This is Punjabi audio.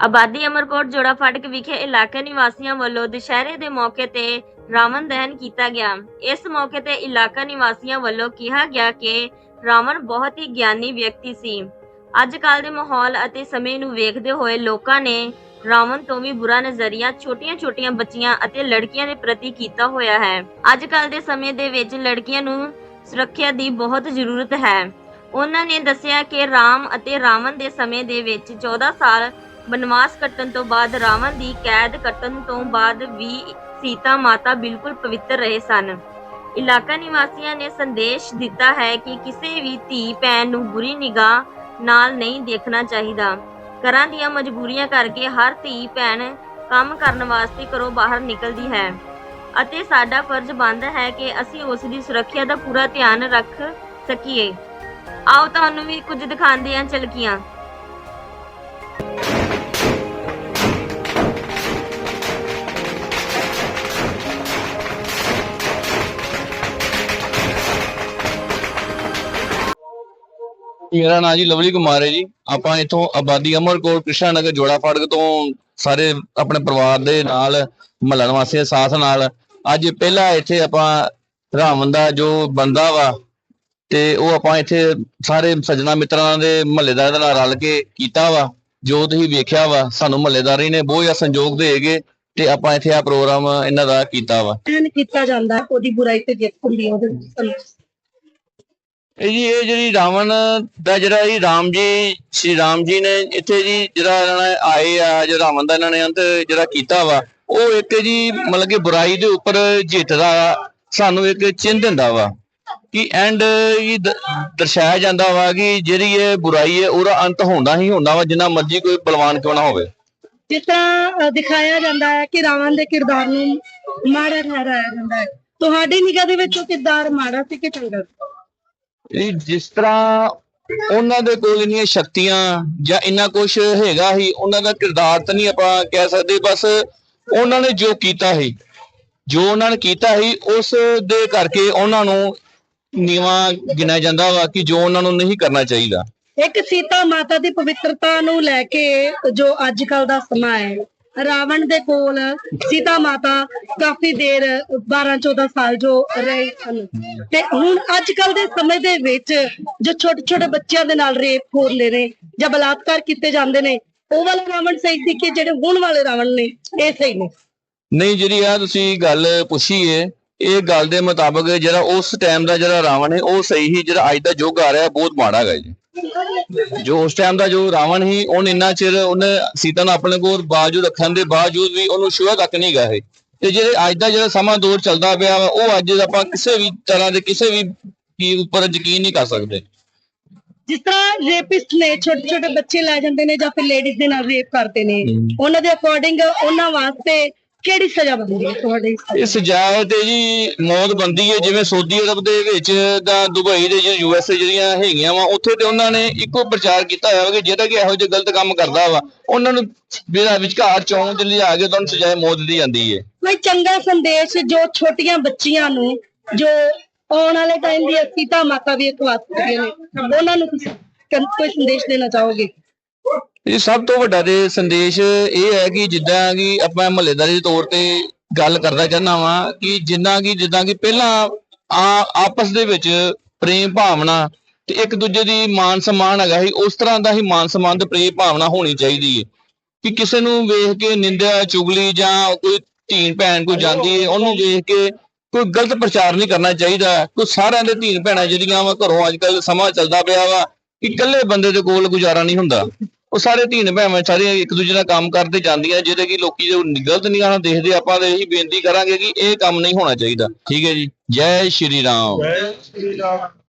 ਆਬਾਦੀ ਅਮਰਕੋਟ ਜੋੜਾ ਫਾਟਕ ਵਿਖੇ ਇਲਾਕੇ ਨਿਵਾਸੀਆਂ ਵੱਲੋਂ ਦੁਸ਼ਹਿਰੇ ਦੇ ਮੌਕੇ ਤੇ ਰਾਵਣ ਦਹਨ ਕੀਤਾ ਗਿਆ। ਇਸ ਮੌਕੇ ਤੇ ਇਲਾਕਾ ਨਿਵਾਸੀਆਂ ਵੱਲੋਂ ਕਿਹਾ ਗਿਆ ਕਿ ਰਾਵਣ ਬਹੁਤ ਹੀ ਗਿਆਨੀ ਵਿਅਕਤੀ ਸੀ। ਅੱਜ ਕੱਲ ਦੇ ਮਾਹੌਲ ਅਤੇ ਸਮੇਂ ਨੂੰ ਵੇਖਦੇ ਹੋਏ ਲੋਕਾਂ ਨੇ ਰਾਵਣ ਤੋਂ ਵੀ ਬੁਰਾ ਨਜ਼ਰੀਆ ਛੋਟੀਆਂ-ਛੋਟੀਆਂ ਬੱਚੀਆਂ ਅਤੇ ਲੜਕੀਆਂ ਦੇ ਪ੍ਰਤੀ ਕੀਤਾ ਹੋਇਆ ਹੈ। ਅੱਜ ਕੱਲ ਦੇ ਸਮੇਂ ਦੇ ਵਿੱਚ ਲੜਕੀਆਂ ਨੂੰ ਸੁਰੱਖਿਆ ਦੀ ਬਹੁਤ ਜ਼ਰੂਰਤ ਹੈ। ਉਹਨਾਂ ਨੇ ਦੱਸਿਆ ਕਿ ਰਾਮ ਅਤੇ ਰਾਵਣ ਦੇ ਸਮੇਂ ਦੇ ਵਿੱਚ 14 ਸਾਲ ਬਨਵਾਸ ਕੱਟਣ ਤੋਂ ਬਾਅਦ ਰਾਵਣ ਦੀ ਕੈਦ ਕੱਟਣ ਤੋਂ ਬਾਅਦ ਵੀ ਸੀਤਾ ਮਾਤਾ ਬਿਲਕੁਲ ਪਵਿੱਤਰ ਰਹੇ ਸਨ। ਇਲਾਕਾ ਨਿਵਾਸੀਆਂ ਨੇ ਸੰਦੇਸ਼ ਦਿੱਤਾ ਹੈ ਕਿ ਕਿਸੇ ਵੀ ਧੀ, ਭੈਣ ਨੂੰ ਬੁਰੀ ਨਿਗਾਹ ਨਾਲ ਨਹੀਂ ਦੇਖਣਾ ਚਾਹੀਦਾ। ਘਰਾਂ ਦੀਆਂ ਮਜਬੂਰੀਆਂ ਕਰਕੇ ਹਰ ਧੀ, ਭੈਣ ਕੰਮ ਕਰਨ ਵਾਸਤੇ ਘਰੋਂ ਬਾਹਰ ਨਿਕਲਦੀ ਹੈ ਅਤੇ ਸਾਡਾ ਫਰਜ਼ ਬਣਦਾ ਹੈ ਕਿ ਅਸੀਂ ਉਸ ਦੀ ਸੁਰੱਖਿਆ ਦਾ ਪੂਰਾ ਧਿਆਨ ਰੱਖ ਸਕੀਏ। ਆਓ ਤੁਹਾਨੂੰ ਵੀ ਕੁਝ ਦਿਖਾਉਂਦੇ ਹਾਂ ਝਲਕੀਆਂ ਮੇਰਾ ਨਾਂ ਜੀ ਲਵਲੀ ਕੁਮਾਰ ਹੈ ਜੀ। ਆਪਾਂ ਇਥੋਂ ਆਬਾਦੀ ਅਮਰਕੋਟ ਕ੍ਰਿਸ਼ਨਾ ਨਗਰ ਜੋੜਾ ਫਾਟਕ ਤੋਂ ਸਾਰੇ ਆਪਣੇ ਪਰਿਵਾਰ ਦੇ ਨਾਲ, ਮਹੱਲਾ ਨਿਵਾਸੀਆਂ ਸਾਥ ਨਾਲ ਅੱਜ ਪਹਿਲਾ ਇੱਥੇ ਆਪਾਂ ਰਾਵਣ ਦਾ ਜੋ ਬੰਦਾ ਵਾ ਤੇ ਉਹ ਆਪਾਂ ਇੱਥੇ ਸਾਰੇ ਸੱਜਣਾ ਮਿੱਤਰਾਂ ਦੇ ਮਹੱਲੇਦਾਰਾਂ ਨਾਲ ਰਲ ਕੇ ਕੀਤਾ ਵਾ ਜੋ ਤੁਸੀਂ ਵੇਖਿਆ ਵਾ ਸਾਨੂੰ ਮਹੱਲੇਦਾਰੀ ਨੇ ਬਹੁਤ ਜ਼ਿਆਦਾ ਸੰਯੋਗ ਦੇਗੇ ਤੇ ਆਪਾਂ ਇੱਥੇ ਆ ਪ੍ਰੋਗਰਾਮ ਇਹਨਾਂ ਦਾ ਕੀਤਾ ਵਾ ਐਨ ਕੀਤਾ ਜਾਂਦਾ ਉਹਦੀ ਬੁਰਾਈ ਤੇ ਜਿੱਤ ਹੁੰਦੀ ਉਹਦੇ। ਇਹ ਜੀ ਇਹ ਜਿਹੜੀ ਰਾਵਣ ਦਾ ਜਿਹੜਾ ਇਹ ਰਾਮ ਜੀ ਸ਼੍ਰੀ ਰਾਮ ਜੀ ਨੇ ਇੱਥੇ ਜੀ ਜਿਹੜਾ ਇਹਨਾਂ ਨੇ ਆਏ ਆ ਜੋ ਰਾਵਣ ਦਾ ਇਹਨਾਂ ਨੇ ਅੰਤ ਜਿਹੜਾ ਕੀਤਾ ਵਾ ਉਹ ਇੱਕ ਜੀ ਮਤਲਬ ਕਿ ਬੁਰਾਈ ਦੇ ਉੱਪਰ ਜਿੱਤ ਦਾ ਸਾਨੂੰ ਇੱਕ ਚਿੰਨ੍ਹ ਦਿੰਦਾ ਵਾ ਕਿ ਐਂਡ ਇਹ ਦ- ਦਰਸਾਇਆ ਜਾਂਦਾ ਵਾ ਕਿ ਜਿਹੜੀ ਇਹ ਬੁਰਾਈ ਹੈ ਉਹਦਾ ਅੰਤ ਹੁੰਦਾ ਹੀ ਹੁੰਦਾ ਵਾ ਜਿੰਨਾ ਮਰਜ਼ੀ ਕੋਈ ਬਲਵਾਨ ਕਿਉਂ ਨਾ ਹੋਵੇ ਜਿਸ ਤਰ੍ਹਾਂ ਅ, ਦਿਖਾਇਆ ਜਾਂਦਾ ਹੈ ਕਿ ਰਾਵਣ ਦੇ ਕਿਰਦਾਰ ਨੂੰ ਮਾੜਾ ਠਹਿਰਾਇਆ ਜਾਂਦਾ ਹੈ ਤੁਹਾਡੀ ਨਿਗਾਹ ਦੇ ਵਿੱਚ ਉਹ ਕਿਰਦਾਰ ਮਾੜਾ ਸੀ ਕਿ ਚੰਗਾ ਸੀ? ਇਹ ਜਿਸ ਤਰ੍ਹਾਂ ਉਹਨਾਂ ਦੇ ਕੋਲ ਇੰਨੀਆਂ ਸ਼ਕਤੀਆਂ ਜਾਂ ਇੰਨਾ ਕੁਝ ਹੈਗਾ ਹੀ ਉਹਨਾਂ ਦਾ ਕਿਰਦਾਰ ਤਾਂ ਨਹੀਂ ਆਪਾਂ ਕਹਿ ਸਕਦੇ ਬਸ ਉਹਨਾਂ ਨੇ ਜੋ ਕੀਤਾ ਸੀ ਜੋ ਉਹਨਾਂ ਨੇ ਕੀਤਾ ਸੀ ਉਸ ਦੇ ਕਰਕੇ ਉਹਨਾਂ ਨੂੰ ਨੀਵਾ ਗਿਣਿਆ ਜਾਂਦਾ ਵਾ ਕਿ ਜੋ ਉਹਨਾਂ ਨੂੰ ਨਹੀਂ ਕਰਨਾ ਚਾਹੀਦਾ। ਇੱਕ ਸੀਤਾ ਮਾਤਾ ਦੀ ਪਵਿੱਤਰਤਾ ਨੂੰ ਲੈ ਕੇ ਜੋ ਅੱਜ ਕੱਲ ਦਾ ਸਮਾਂ ਹੈ ਰਾਵਣ ਦੇ ਕੋਲ ਸੀਤਾ ਮਾਤਾ ਕਾਫੀ ਦੇਰ 12 14 ਸਾਲ ਜੋ ਰਹੇ ਹਨ। ਤੇ ਹੁਣ ਅੱਜ ਕੱਲ ਦੇ ਸਮੇਂ ਦੇ ਵਿੱਚ ਜੋ ਛੋਟੇ ਛੋਟੇ ਬੱਚਿਆਂ ਦੇ ਨਾਲ ਰੇਪ ਹੁੰਦੇ ਨੇ ਜਾਂ ਬਲਾਤਕਾਰ ਕੀਤੇ ਜਾਂਦੇ ਨੇ ਉਹ ਵਾਲਾ ਰਾਵਣ ਸਹੀ ਸੀ ਕਿ ਜਿਹੜੇ ਹੁਣ ਵਾਲੇ ਰਾਵਣ ਨੇ ਇਹ ਸਹੀ ਨੇ? ਨਹੀਂ ਜਿਹੜੀ ਆ ਤੁਸੀਂ ਗੱਲ ਪੁੱਛੀ ਏ ਇਹ ਗੱਲ ਦੇ ਮੁਤਾਬਕ ਜਿਹੜਾ ਉਸ ਟਾਈਮ ਦਾ ਜਿਹੜਾ ਰਾਵਣ ਹੈ ਉਹ ਸਹੀ ਹੀ ਜਿਹੜਾ ਅੱਜ ਦਾ ਯੁੱਗ ਆ ਰਿਹਾ ਬਹੁਤ ਮਾੜਾ ਹੈਗਾ ਜੀ। ਜੋ ਉਸ ਟਾਈਮ ਦਾ ਜੋ ਰਾਵਣ ਸੀ ਉਹਨ ਇੰਨਾ ਚਿਰ ਉਹਨੇ ਸੀਤਾ ਨੂੰ ਆਪਣੇ ਕੋਲ ਬਾਜੂ ਰੱਖਣ ਦੇ ਬਾਵਜੂਦ ਵੀ ਉਹਨੂੰ ਛੂਆ ਤੱਕ ਨਹੀਂ ਗਏ ਤੇ ਜਿਹੜੇ ਅੱਜ ਦਾ ਜਿਹੜਾ ਸਮਾਂ ਦੌਰ ਚੱਲਦਾ ਪਿਆ ਉਹ ਅੱਜ ਆਪਾਂ ਕਿਸੇ ਵੀ ਤਰ੍ਹਾਂ ਦੇ ਕਿਸੇ ਵੀ ਕੀ ਉੱਪਰ ਯਕੀਨ ਨਹੀਂ ਕਰ ਸਕਦੇ। ਜਿਸ ਤਰ੍ਹਾਂ ਰੇਪਿਸਟ ਨੇ ਛੋਟੇ ਛੋਟੇ ਬੱਚੇ ਲੈ ਜਾਂਦੇ ਨੇ ਜਾਂ ਫਿਰ ਲੇਡੀਜ਼ ਦੇ ਨਾਲ ਰੇਪ ਕਰਦੇ ਨੇ। ਉਹਨਾਂ ਦੇ ਅਕੋਰਡਿੰਗ ਉਹਨਾਂ ਵਾਸਤੇ ਕਿਹੜੀ ਸਜ਼ਾ ਬਣਦੀ ਹੈ ਤੁਹਾਡੇ? ਇਹ ਸਜ਼ਾਇਆ ਤੇ ਜੀ ਮੌਤ ਬੰਦੀ ਹੈ ਜਿਵੇਂ ਸਾਊਦੀ ਅਰਬ ਦੇ ਵਿੱਚ ਜਾਂ ਦੁਬਈ ਦੇ ਜਾਂ ਯੂਐਸਏ ਜਿਹੜੀਆਂ ਹੈਗੀਆਂ ਵਾ ਉੱਥੇ ਤੇ ਉਹਨਾਂ ਨੇ ਇੱਕੋ ਪ੍ਰਚਾਰ ਕੀਤਾ ਹੋਇਆ ਕਿ ਜਿਹੜਾ ਕਿ ਇਹੋ ਜਿਹੇ ਗਲਤ ਕੰਮ ਕਰਦਾ ਵਾ ਉਹਨਾਂ ਨੂੰ ਜਿਹੜਾ ਵਿਚਕਾਰ ਚੌਂਕ ਦੇ ਲਿਆ ਕੇ ਤੁਹਾਨੂੰ ਸਜ਼ਾਏ ਮੌਤ ਦਿੱਤੀ ਜਾਂਦੀ ਹੈ। ਕੋਈ ਚੰਗਾ ਸੰਦੇਸ਼ ਜੋ ਛੋਟੀਆਂ ਬੱਚੀਆਂ ਨੂੰ ਜੋ ਆਉਣ ਵਾਲੇ ਟਾਈਮ ਦੀ ਸੀਤਾ ਮਾਤਾ ਵੀ ਇਤਵਾਸ ਕਰਦੀਆਂ ਨੇ ਉਹਨਾਂ ਨੂੰ ਕੋਈ ਸੰਦੇਸ਼ ਦੇਣਾ ਚਾਹੋਗੇ? ਇਹ ਸਭ ਤੋਂ ਵੱਡਾ ਦੇ ਸੰਦੇਸ਼ ਇਹ ਹੈ ਕਿ ਜਿੱਦਾਂ ਕਿ ਆਪਾਂ ਮਹੱਲੇਦਾਰੀ ਦੇ ਤੌਰ ਤੇ ਗੱਲ ਕਰਦਾ ਚਾਹੁੰਦਾ ਵਾਂ ਕਿ ਜਿੰਨਾ ਕਿ, ਜਿੱਦਾਂ ਕਿ ਪਹਿਲਾਂ ਆਪਸ ਦੇ ਵਿੱਚ ਪ੍ਰੇਮ ਭਾਵਨਾ ਤੇ ਇੱਕ ਦੂਜੇ ਦੀ ਮਾਨ ਸਨਮਾਨ ਹੈਗਾ ਸੀ, ਉਸ ਤਰ੍ਹਾਂ ਦਾ ਹੀ ਮਾਨ ਸਨਮਾਨ ਤੇ ਪ੍ਰੇਮ ਭਾਵਨਾ ਹੋਣੀ ਚਾਹੀਦੀ ਹੈ ਕਿ ਕਿਸੇ ਨੂੰ ਵੇਖ ਕੇ ਨਿੰਦਿਆ, ਚੁਗਲੀ ਜਾਂ ਕੋਈ ਧੀਨ ਭੈਣ ਕੋਈ ਜਾਂਦੀ ਹੈ ਉਹਨੂੰ ਵੇਖ ਕੇ ਕੋਈ ਗਲਤ ਪ੍ਰਚਾਰ ਨਹੀਂ ਕਰਨਾ ਚਾਹੀਦਾ। ਕੋਈ ਸਾਰਿਆਂ ਦੇ ਧੀਨ ਭੈਣਾਂ ਜਿਹੜੀਆਂ ਵਾ ਘਰੋਂ ਅੱਜ ਕੱਲ ਸਮਾਂ ਚੱਲਦਾ ਪਿਆ ਵਾ, ਕਿ ਇਕੱਲੇ ਬੰਦੇ ਦੇ ਕੋਲ ਗੁਜ਼ਾਰਾ ਨਹੀਂ ਹੁੰਦਾ। ਉਹ ਸਾਰੇ ਧੀਨ ਭੈਣਾਂ ਸਾਰੇ ਇੱਕ ਦੂਜੇ ਨਾਲ ਕੰਮ ਕਰਦੇ ਜਾਂਦੀਆਂ ਜਿਹੜੇ ਕਿ ਲੋਕੀ ਜੋ ਗਲਤ ਨਿਗਾਹ ਨਾਲ ਦੇਖਦੇ, ਆਪਾਂ ਤਾਂ ਇਹੀ ਬੇਨਤੀ ਕਰਾਂਗੇ ਕਿ ਇਹ ਕੰਮ ਨਹੀਂ ਹੋਣਾ ਚਾਹੀਦਾ। ਠੀਕ ਹੈ ਜੀ। ਜੈ ਸ਼੍ਰੀ ਰਾਮ। ਜੈ ਸ਼੍ਰੀ ਰਾਮ।